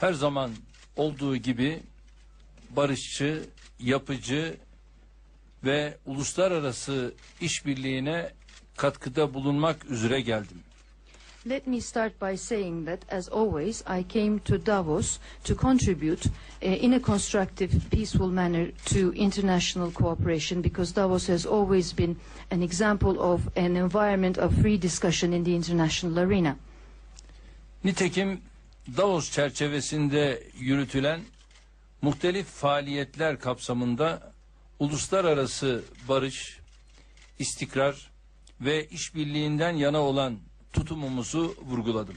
her zaman olduğu gibi barışçı, yapıcı ve uluslararası işbirliğine katkıda bulunmak üzere geldim. Let me start by saying that, as always, I came to Davos to contribute uh, in a constructive, peaceful manner to international cooperation because Davos has always been an example of an environment of free discussion in the international arena. Nitekim Davos çerçevesinde yürütülen muhtelif faaliyetler kapsamında uluslararası barış, istikrar ve işbirliğinden yana olan tutumumuzu vurguladım.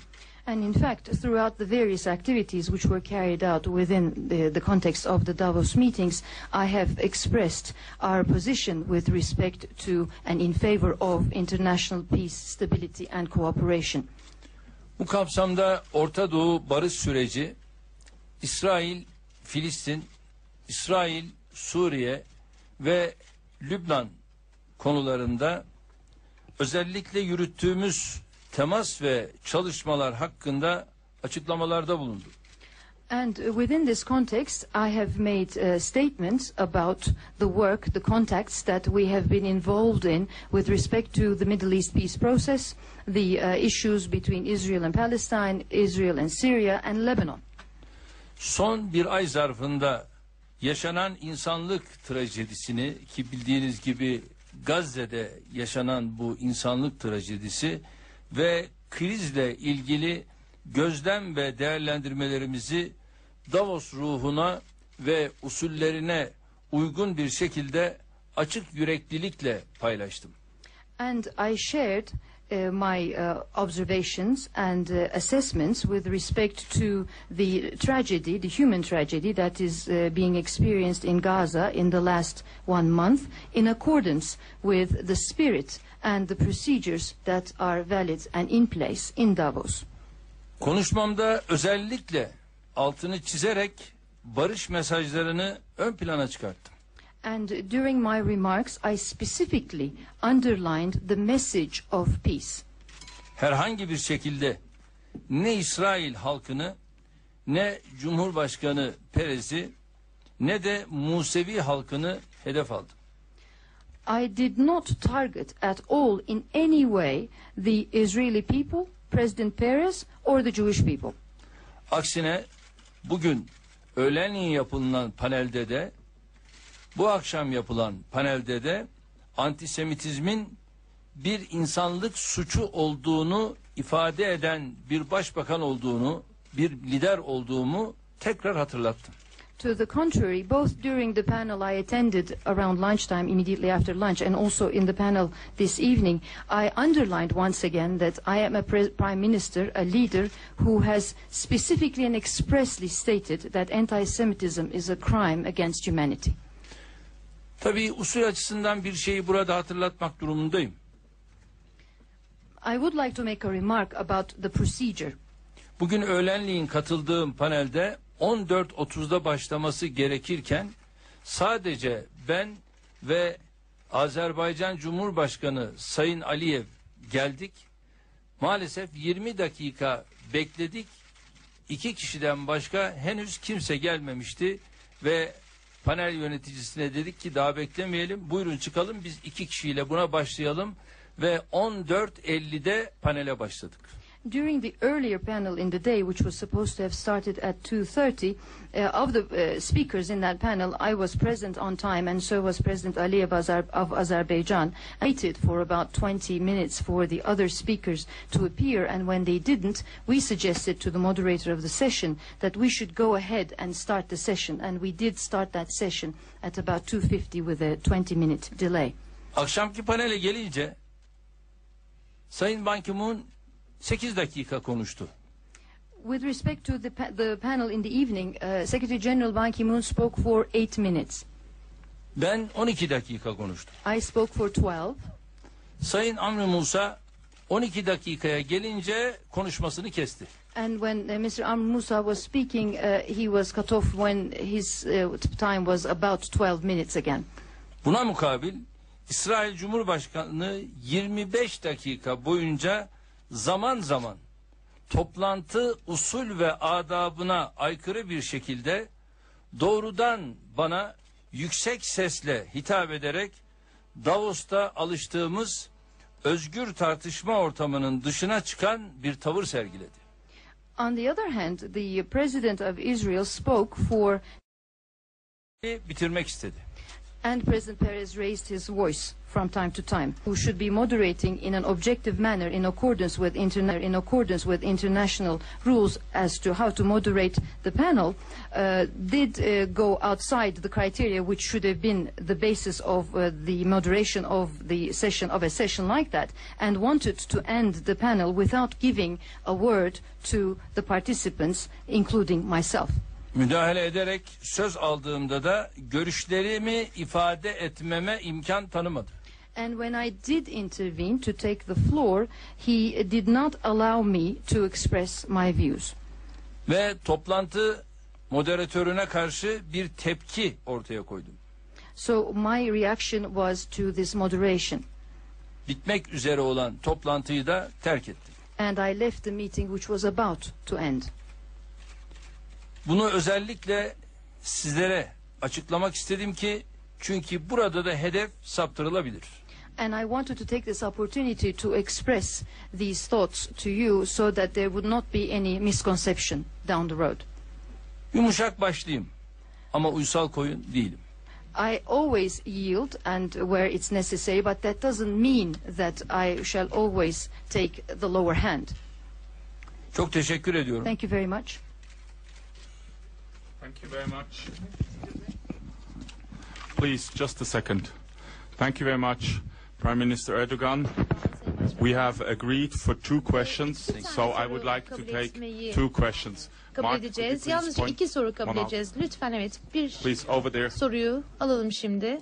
And in fact, throughout the various activities which were carried out within the, the context of the Davos meetings, I have expressed our position with respect to and in favor of international peace, stability and cooperation. Bu kapsamda Orta Doğu barış süreci, İsrail, Filistin, İsrail, Suriye ve Lübnan konularında özellikle yürüttüğümüz temas ve çalışmalar hakkında açıklamalarda bulundu. And uh, within this context, I have made uh, statements about the work, the contacts that we have been involved in with respect to the Middle East peace process, the uh, issues between Israel and Palestine, Israel and Syria, and Lebanon. Son bir ay zarfında yaşanan insanlık trajedisini ki bildiğiniz gibi Gazze'de yaşanan bu insanlık trajedisi ve krizle ilgili gözlem ve değerlendirmelerimizi Davos ruhuna ve usullerine uygun bir şekilde açık yüreklilikle paylaştım. And I shared uh, my uh, observations and uh, assessments with respect to the tragedy, the human tragedy that is uh, being experienced in Gaza in the last one month, in accordance with the spirit and the procedures that are valid and in place in Davos. Konuşmamda özellikle altını çizerek barış mesajlarını ön plana çıkarttım. And during my remarks, I specifically underlined the message of peace. herhangi bir şekilde ne İsrail halkını ne Cumhurbaşkanı Perez'i ne de Musevi halkını hedef aldım. I did not target at all in any way the Israeli people, President Peres, or the Jewish people. Aksine bugün öğlenleyin yapılan panelde de bu akşam yapılan panelde de antisemitizmin bir insanlık suçu olduğunu ifade eden bir başbakan olduğunu, bir lider olduğumu tekrar hatırlattım. To the contrary, both during the panel I attended around lunchtime, immediately after lunch, and also in the panel this evening, I underlined once again that I am a prime minister, a leader who has specifically and expressly stated that anti-Semitism is a crime against humanity. Tabii usul açısından bir şeyi burada hatırlatmak durumundayım. I would like to make a remark about the procedure. Bugün öğlenleyin katıldığım panelde 14.30'da başlaması gerekirken sadece ben ve Azerbaycan Cumhurbaşkanı Sayın Aliyev geldik. Maalesef 20 dakika bekledik. İki kişiden başka henüz kimse gelmemişti ve panel yöneticisine dedik ki daha beklemeyelim. Buyurun çıkalım biz iki kişiyle buna başlayalım ve 14.50'de panele başladık. During the earlier panel in the day, which was supposed to have started at 2.30, uh, of the uh, speakers in that panel, I was present on time, and so was President Aliyev Azar- of Azerbaijan. I waited for about 20 minutes for the other speakers to appear, and when they didn't, we suggested to the moderator of the session that we should go ahead and start the session, and we did start that session at about 2.50 with a 20-minute delay. Akşamki panele gelince Sayın Ban Ki-moon 8 dakika konuştu. With respect to the, pa- the panel in the evening, uh, Secretary General Ban Ki-moon spoke for eight minutes. Ben 12 dakika konuştum. I spoke for 12. Sayın Amri Musa 12 dakikaya gelince konuşmasını kesti. And when uh, Mr. Amr Musa was speaking, uh, he was cut off when his uh, time was about 12 minutes again. Buna mukabil İsrail Cumhurbaşkanı 25 dakika boyunca zaman zaman toplantı usul ve adabına aykırı bir şekilde doğrudan bana yüksek sesle hitap ederek Davos'ta alıştığımız özgür tartışma ortamının dışına çıkan bir tavır sergiledi. On the other hand, the president of Israel spoke for, Bitirmek istedi. And President Perez raised his voice from time to time, who should be moderating in an objective manner in accordance with interna- in accordance with international rules as to how to moderate the panel, uh, did uh, go outside the criteria which should have been the basis of uh, the moderation of the session of a session like that, and wanted to end the panel without giving a word to the participants, including myself. Müdahale ederek söz aldığımda da görüşlerimi ifade etmeme imkan tanımadı. And when I did intervene to take the floor, he did not allow me to express my views. Ve toplantı moderatörüne karşı bir tepki ortaya koydum. So my reaction was to this moderation. Bitmek üzere olan toplantıyı da terk ettim. And I left the meeting which was about to end. Bunu özellikle sizlere açıklamak istedim ki çünkü burada da hedef saptırılabilir. And I wanted to take this opportunity to express these thoughts to you so that there would not be any misconception down the road. Yumuşak başlıyım ama uysal koyun değilim. I always yield and where it's necessary, but that doesn't mean that I shall always take the lower hand. Çok teşekkür ediyorum. Thank you very much. Thank you very much. Please, just a second. Thank you very much, Prime Minister Erdogan. We have agreed for two questions, so I would like to take two questions. kabul Mark, edeceğiz. please Yalnızca iki soru kabul edeceğiz. Lütfen evet bir Please, over there. soruyu alalım şimdi.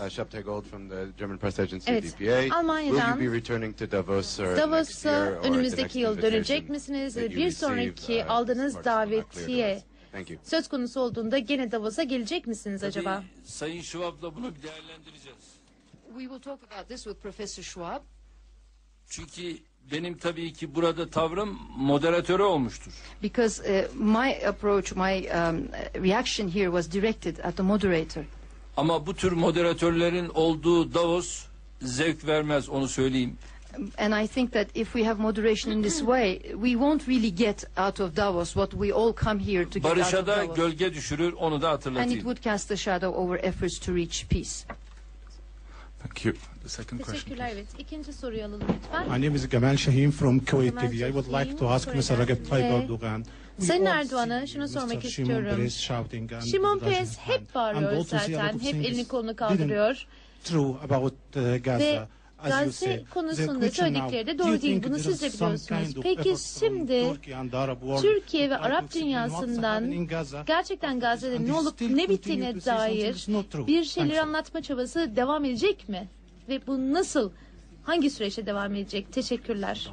Uh, Gold from the German press agency Evet, DPA. Almanya'dan Will you be returning to Davos or next Davos'a year or the önümüzdeki next yıl invitation dönecek misiniz? that you Bir receive, sonraki uh, aldığınız davetiye Davos? Thank you. söz konusu olduğunda gene Davos'a gelecek misiniz acaba? Tabii Sayın Şivap'la bunu bir değerlendireceğiz. We will talk about this with Professor Schwab. Çünkü benim tabii ki burada tavrım moderatörü olmuştur. Because uh, my approach, my um, reaction here was directed at the moderator. Ama bu tür moderatörlerin olduğu Davos zevk vermez onu söyleyeyim. And I think that if we have moderation in this way, we won't really get out of Davos what we all come here to get out Barış'a of da Davos. gölge düşürür onu da And it hatırlatayım. would cast a shadow over efforts to reach peace. Thank you. The second question. Teşekkürler evet. İkinci soruyu alalım lütfen. My name is Gamal Shaheen from Kuwait Gamal TV. I would like to ask Mr. Recep Tayyip Erdogan. Sayın Erdoğan'a şunu sormak istiyorum. Şimon Peres hep bağırıyor zaten. Hep elini kolunu kaldırıyor. True about uh, Gaza. Ve Gazze konusunda söyledikleri de doğru değil. Bunu siz de biliyorsunuz. Peki şimdi Türkiye ve Arap dünyasından gerçekten Gazze'de ne olup ne bittiğine dair bir şeyleri anlatma çabası devam edecek mi? Ve bu nasıl, hangi süreçte devam edecek? Teşekkürler.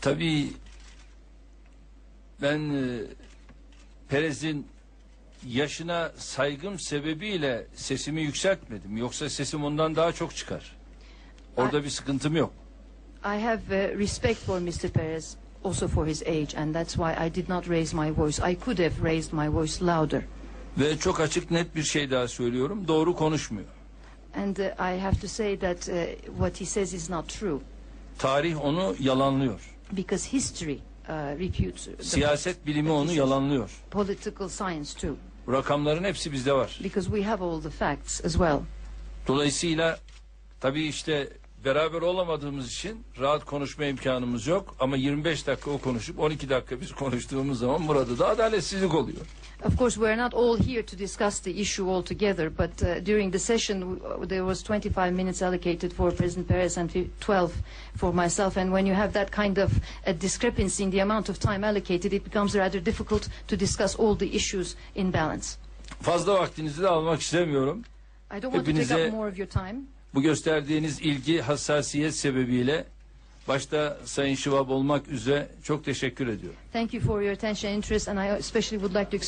Tabii ben e, Perez'in yaşına saygım sebebiyle sesimi yükseltmedim. Yoksa sesim ondan daha çok çıkar. Orada bir sıkıntım yok. I have uh, respect for Mr. Perez, also for his age, and that's why I did not raise my voice. I could have raised my voice louder. Ve çok açık net bir şey daha söylüyorum. Doğru konuşmuyor. And uh, I have to say that uh, what he says is not true, Tarih onu yalanlıyor. because history uh, refutes the Siyaset bilimi onu yalanlıyor. political science too, rakamların hepsi bizde var. because we have all the facts as well. Dolayısıyla tabii işte beraber olamadığımız için rahat konuşma imkanımız yok. Ama 25 dakika o konuşup 12 dakika biz konuştuğumuz zaman burada da adaletsizlik oluyor. Of course, we're not all here to discuss the issue altogether, but uh, during the session there was 25 minutes allocated for President Perez and fi- 12 for myself. And when you have that kind of a discrepancy in the amount of time allocated, it becomes rather difficult to discuss all the issues in balance. Fazla vaktinizi de almak istemiyorum. I don't want to take Hepinize- up more of your time. Bu gösterdiğiniz ilgi, hassasiyet sebebiyle başta Sayın Şivab olmak üzere çok teşekkür ediyorum. Thank you for your attention interest, and I especially would like to